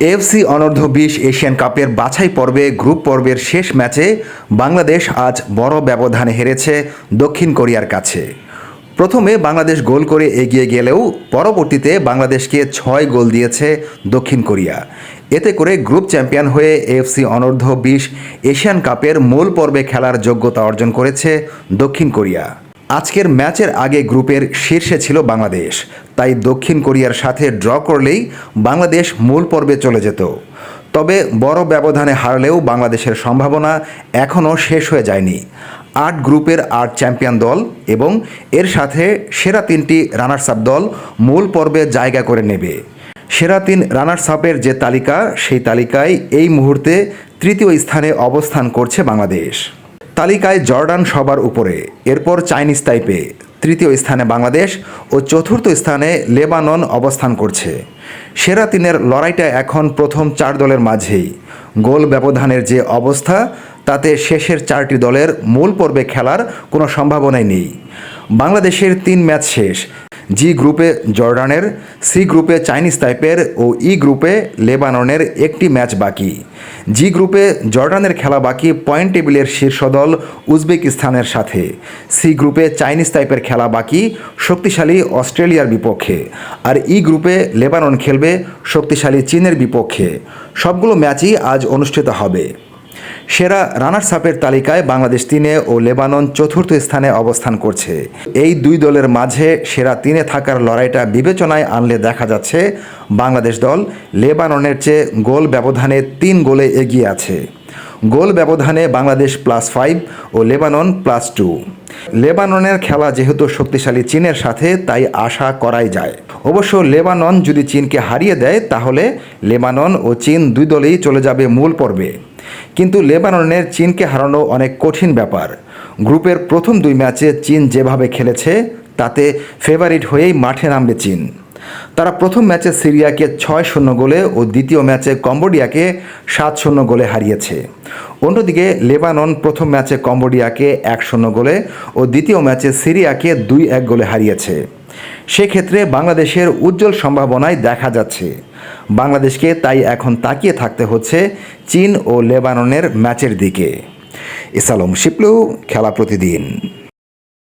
FC অনূর্ধ্ব বিশ Asian কাপের বাছাই পর্বে, গ্রুপ পর্বের শেষ ম্যাচে বাংলাদেশ আজ বড় ব্যবধানে হেরেছে দক্ষিণ কোরিয়ার কাছে। প্রথমে বাংলাদেশ গোল করে এগিয়ে গেলেও পরবর্তীতে বাংলাদেশকে ছয় গোল দিয়েছে দক্ষিণ কোরিয়া। এতে করে গ্রুপ চ্যাম্পিয়ন হয়ে এফসি অনূর্ধ্ব বিশ এশিয়ান কাপের মূল পর্বে খেলার যোগ্যতা অর্জন করেছে দক্ষিণ কোরিয়া। আজকের ম্যাচের আগে গ্রুপের শীর্ষে ছিল বাংলাদেশ। তাই দক্ষিণ কোরিয়ার সাথে ড্র করলেই বাংলাদেশ মূল পর্বে চলে যেত। তবে বড় ব্যবধানে হারলেও বাংলাদেশের সম্ভাবনা এখনও শেষ হয়ে যায়নি। আট গ্রুপের আট চ্যাম্পিয়ন দল এবং এর সাথে সেরা তিনটি রানার্স আপ দল মূল পর্বে জায়গা করে নেবে। সেরা তিন রানার্স আপের যে তালিকা, সেই তালিকায় এই মুহূর্তে তৃতীয় স্থানে অবস্থান করছে বাংলাদেশ। তালিকায় জর্ডান সবার উপরে। এরপর চাইনিজ তাইপে তৃতীয় স্থানে বাংলাদেশ ও চতুর্থ স্থানে লেবানন অবস্থান করছে। সেরা তিনের লড়াইটা এখন প্রথম চার দলের মাঝেই। গোল ব্যবধানের যে অবস্থা, তাতে শেষের চারটি দলের মূল পর্বে খেলার কোনো সম্ভাবনাই নেই। বাংলাদেশের তিন ম্যাচ শেষ। জি গ্রুপে জর্ডানের সি গ্রুপে চাইনিজ তাইপের ও ই গ্রুপে লেবাননের একটি ম্যাচ বাকি। জি গ্রুপে জর্ডানের খেলা বাকি পয়েন্ট টেবিলের শীর্ষ দল উজবেকিস্তানের সাথে। সি গ্রুপে চাইনিজ টাইপের খেলা বাকি শক্তিশালী অস্ট্রেলিয়ার বিপক্ষে। আর ই গ্রুপে লেবানন খেলবে শক্তিশালী চীনের বিপক্ষে। সবগুলো ম্যাচই আজ অনুষ্ঠিত হবে। সেরা রানার্স আপের তালিকায় বাংলাদেশ তিনে ও লেবানন চতুর্থ স্থানে অবস্থান করছে। এই দুই দলের মাঝে সেরা তিনে থাকার লড়াইটা বিবেচনায় আনলে দেখা যাচ্ছে বাংলাদেশ দল লেবাননের চেয়ে গোল ব্যবধানে তিন গোলে এগিয়ে আছে। গোল ব্যবধানে বাংলাদেশ প্লাস ফাইভ ও লেবানন প্লাস টু। লেবাননের খেলা যেহেতু শক্তিশালী চীনের সাথে, তাই আশা করাই যায়। অবশ্য লেবানন যদি চীনকে হারিয়ে দেয়, তাহলে লেবানন ও চীন দুই দলেই চলে যাবে মূল পর্বে। কিন্তু লেবাননের চীনকে হারানো অনেক কঠিন ব্যাপার। গ্রুপের প্রথম দুই ম্যাচে চীন যেভাবে খেলেছে, তাতে ফেভারিট হয়েই মাঠে নামবে চীন। তারা প্রথম ম্যাচে সিরিয়াকে ছয় শূন্য গোলে ও দ্বিতীয় ম্যাচে কম্বোডিয়াকে সাত শূন্য গোলে হারিয়েছে। অন্যদিকে লেবানন প্রথম ম্যাচে কম্বোডিয়াকে এক শূন্য গোলে ও দ্বিতীয় ম্যাচে সিরিয়াকে দুই এক গোলে হারিয়েছে। সেক্ষেত্রে বাংলাদেশের উজ্জ্বল সম্ভাবনায় দেখা যাচ্ছে। বাংলাদেশকে তাই এখন তাকিয়ে থাকতে হচ্ছে চীন ও লেবাননের ম্যাচের দিকে। ইসালম শিপলু, খেলা প্রতিদিন।